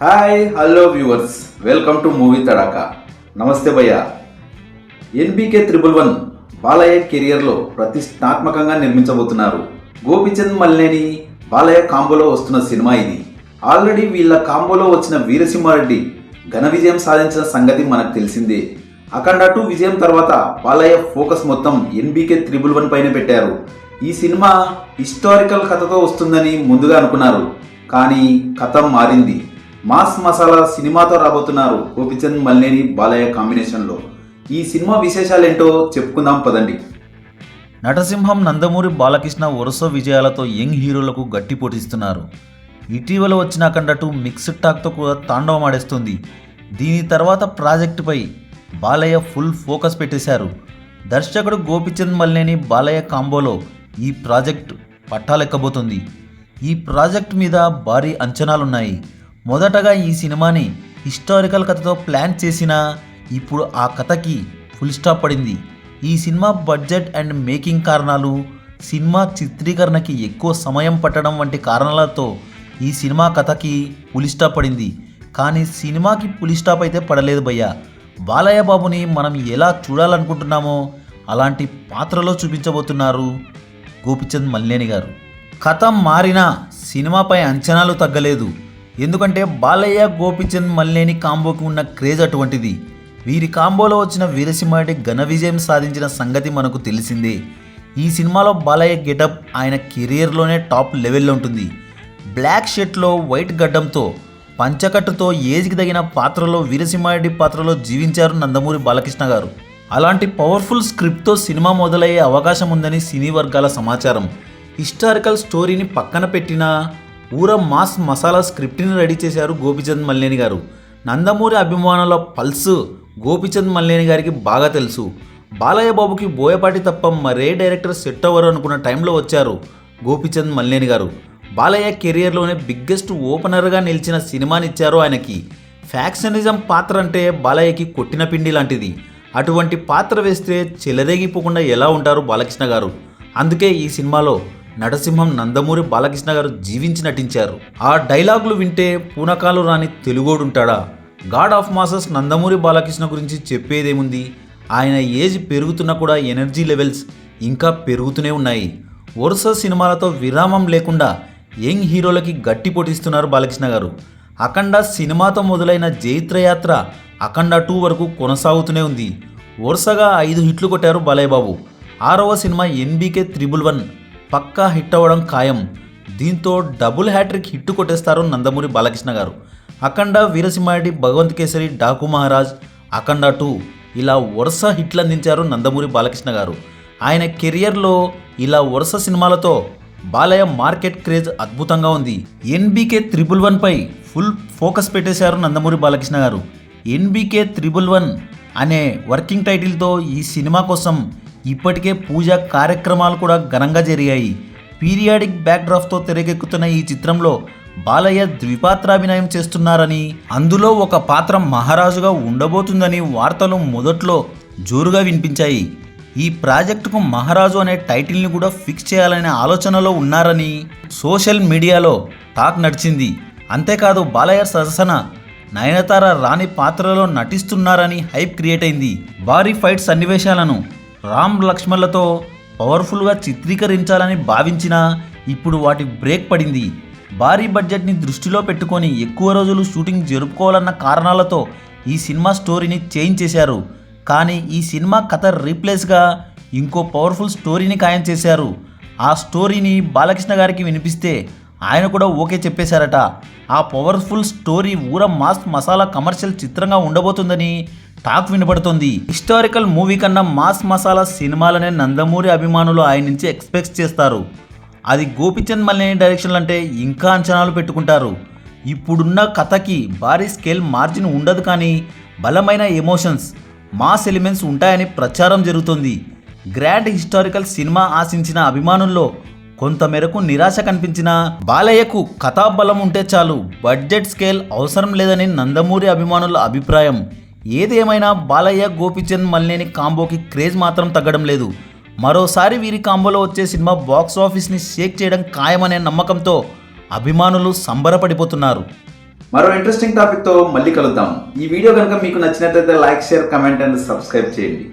Hi hello viewers welcome to movie Tadaka నమస్తే భయ్య NBK triple one Balayya కెరియర్లో ప్రతిష్టాత్మకంగా నిర్మించబోతున్నారు గోపిచంద్ మల్లేని బాలయ్య కాంబోలో వస్తున్న సినిమా ఇది ఆల్రెడీ వీళ్ళ కాంబోలో వచ్చిన వీరసింహారెడ్డి ఘన విజయం సాధించిన సంగతి మనకు తెలిసిందే అఖండ టూ విజయం తర్వాత బాలయ్య ఫోకస్ మొత్తం ఎన్బికే త్రిబుల్ వన్ పైన పెట్టారు ఈ సినిమా హిస్టారికల్ కథతో వస్తుందని ముందుగా అనుకున్నారు కానీ కథ మారింది మాస్ మసాలా సినిమాతో రాబోతున్నారు గోపిచంద్ మల్లేని బాలయ్య కాంబినేషన్లో. ఈ సినిమా విశేషాలేంటో చెప్పుకుందాం పదండి. నటసింహం నందమూరి బాలకృష్ణ వరుస విజయాలతో యంగ్ హీరోలకు గట్టి పోటీస్తున్నారు. ఇటీవల వచ్చిన కండటు మిక్స్డ్ టాక్తో కూడా తాండవం ఆడేస్తుంది. దీని తర్వాత ప్రాజెక్టుపై బాలయ్య ఫుల్ ఫోకస్ పెట్టేశారు. దర్శకుడు గోపిచంద్ మల్లేని బాలయ్య కాంబోలో ఈ ప్రాజెక్ట్ పట్టాలెక్కబోతుంది. ఈ ప్రాజెక్ట్ మీద భారీ అంచనాలున్నాయి. మొదటగా ఈ సినిమాని హిస్టారికల్ కథతో ప్లాన్ చేసినా ఇప్పుడు ఆ కథకి ఫుల్ స్టాప్ పడింది. ఈ సినిమా బడ్జెట్ అండ్ మేకింగ్ కారణాలు సినిమా చిత్రీకరణకి ఎక్కువ సమయం పట్టడం వంటి కారణాలతో ఈ సినిమా కథకి పులి స్టాప్ పడింది. కానీ సినిమాకి పులి స్టాప్ అయితే పడలేదు భయ్య. బాలయ్య బాబుని మనం ఎలా చూడాలనుకుంటున్నామో అలాంటి పాత్రలో చూపించబోతున్నారు గోపిచంద్ మల్లేని గారు. కథ మారినా సినిమాపై అంచనాలు తగ్గలేదు. ఎందుకంటే బాలయ్య గోపిచంద్ మల్లేని కాంబోకి ఉన్న క్రేజ్ అటువంటిది. వీరి కాంబోలో వచ్చిన వీరసింహారెడ్డి ఘన విజయం సాధించిన సంగతి మనకు తెలిసిందే. ఈ సినిమాలో బాలయ్య గెటప్ ఆయన కెరియర్లోనే టాప్ లెవెల్లో ఉంటుంది. బ్లాక్ షర్ట్లో వైట్ గడ్డంతో పంచకట్టుతో ఏజ్కి తగిన పాత్రలో వీరసింహారెడ్డి పాత్రలో జీవించారు నందమూరి బాలకృష్ణ గారు. అలాంటి పవర్ఫుల్ స్క్రిప్ట్తో సినిమా మొదలయ్యే అవకాశం ఉందని సినీ వర్గాల సమాచారం. హిస్టారికల్ స్టోరీని పక్కన పెట్టిన ఊర మాస్ మసాలా స్క్రిప్ట్ని రెడీ చేశారు గోపిచంద్ మల్లేని గారు. నందమూరి అభిమానుల పల్స్ గోపిచంద్ మల్లేని గారికి బాగా తెలుసు. బాలయ్య బాబుకి బోయపాటి తప్ప మరే డైరెక్టర్ సెట్ అవ్వరు అనుకున్న టైంలో వచ్చారు గోపిచంద్ మల్లేని గారు. బాలయ్య కెరియర్లోనే బిగ్గెస్ట్ ఓపెనర్గా నిలిచిన సినిమానిచ్చారు ఆయనకి. ఫ్యాక్షనిజం పాత్ర అంటే బాలయ్యకి కొట్టిన పిండి లాంటిది. అటువంటి పాత్ర వేస్తే చెలరేగిపోకుండా ఎలా ఉంటారు బాలకృష్ణ గారు? అందుకే ఈ సినిమాలో నరసింహం నందమూరి బాలకృష్ణ గారు జీవించి నటించారు. ఆ డైలాగులు వింటే పూనకాలు రాని తెలుగోడుంటాడా? God of masses Nandamuri Balakrishna గురించి చెప్పేదేముంది? ఆయన ఏజ్ పెరుగుతున్నా కూడా ఎనర్జీ లెవెల్స్ ఇంకా పెరుగుతూనే ఉన్నాయి. వరుస సినిమాలతో విరామం లేకుండా యంగ్ హీరోలకి గట్టి పొటిస్తున్నారు బాలకృష్ణ గారు. అఖండ సినిమాతో మొదలైన జైత్రయాత్ర అఖండ టూ వరకు కొనసాగుతూనే ఉంది. వరుసగా ఐదు హిట్లు కొట్టారు బాలయ్య బాబు. ఆరవ సినిమా ఎన్బీకే త్రిబుల్ వన్ పక్కా హిట్ అవ్వడం ఖాయం. దీంతో డబుల్ హ్యాట్రిక్ హిట్ కొట్టేస్తారు నందమూరి బాలకృష్ణ గారు. అఖండ వీరసింహారెడ్డి భగవంత్ కేసరి డాకు మహారాజ్ అఖండ టూ. ఇలా వరుస హిట్లు అందించారు నందమూరి బాలకృష్ణ గారు. ఆయన కెరియర్లో ఇలా వరుస సినిమాలతో బాలయ్య మార్కెట్ క్రేజ్ అద్భుతంగా ఉంది. ఎన్బీకే త్రిబుల్ వన్పై ఫుల్ ఫోకస్ పెట్టేశారు నందమూరి బాలకృష్ణ గారు. ఎన్బీకే త్రిబుల్ వన్ అనే వర్కింగ్ టైటిల్తో ఈ సినిమా కోసం ఇప్పటికే పూజా కార్యక్రమాలు కూడా ఘనంగా జరిగాయి. పీరియాడిక్ బ్యాక్డ్రాఫ్తో తెరకెక్కుతున్న ఈ చిత్రంలో బాలయ్య ద్విపాత్రాభినయం చేస్తున్నారని అందులో ఒక పాత్ర మహారాజుగా ఉండబోతుందని వార్తలు మొదట్లో జోరుగా వినిపించాయి. ఈ ప్రాజెక్టుకు మహారాజు అనే టైటిల్ని కూడా ఫిక్స్ చేయాలనే ఆలోచనలో ఉన్నారని సోషల్ మీడియాలో టాక్ నడిచింది. అంతేకాదు బాలయ్య సరసన నయనతార రాణి పాత్రలో నటిస్తున్నారని హైప్ క్రియేట్ అయింది. భారీ ఫైట్ సన్నివేశాలను రామ్ లక్ష్మణ్లతో పవర్ఫుల్గా చిత్రీకరించాలని భావించినా ఇప్పుడు వాటి బ్రేక్ పడింది. భారీ బడ్జెట్ని దృష్టిలో పెట్టుకొని ఎక్కువ రోజులు షూటింగ్ జరుపుకోవాలన్న కారణాలతో ఈ సినిమా స్టోరీని చేంజ్ చేశారు. కానీ ఈ సినిమా కథ రీప్లేస్గా ఇంకో పవర్ఫుల్ స్టోరీని ఖాయం చేశారు. ఆ స్టోరీని బాలకృష్ణ గారికి వినిపిస్తే ఆయన కూడా ఓకే చెప్పేశారట. ఆ పవర్ఫుల్ స్టోరీ ఊర మాస్ మసాలా కమర్షియల్ చిత్రంగా ఉండబోతుందని టాక్ వినపడుతోంది హిస్టారికల్ మూవీ కన్నా మాస్ మసాలా సినిమాలనే నందమూరి అభిమానులు ఆయన నుంచి ఎక్స్పెక్ట్ చేస్తారు. అది గోపిచంద్ మల్లేని డైరెక్షన్లు అంటే ఇంకా అంచనాలు పెట్టుకుంటారు. ఇప్పుడున్న కథకి భారీ స్కేల్ మార్జిన్ ఉండదు కానీ బలమైన ఎమోషన్స్ మాస్ ఎలిమెంట్స్ ఉంటాయని ప్రచారం జరుగుతోంది. గ్రాండ్ హిస్టారికల్ సినిమా ఆశించిన అభిమానుల్లో కొంతమేరకు నిరాశ కనిపించిన బాలయ్యకు కథాబలం ఉంటే చాలు బడ్జెట్ స్కేల్ అవసరం లేదని నందమూరి అభిమానుల అభిప్రాయం. ఏదేమైనా బాలయ్య గోపిచంద్ మల్లేని కాంబోకి క్రేజ్ మాత్రం తగ్గడం లేదు. మరోసారి వీరి కాంబోలో వచ్చే సినిమా బాక్స్ ఆఫీస్ని షేక్ చేయడం ఖాయమనే నమ్మకంతో అభిమానులు సంబరపడిపోతున్నారు. మరో ఇంట్రెస్టింగ్ టాపిక్తో మళ్ళీ కలుద్దాం. ఈ వీడియో కనుక మీకు నచ్చినట్లయితే like share comment and subscribe చేయండి.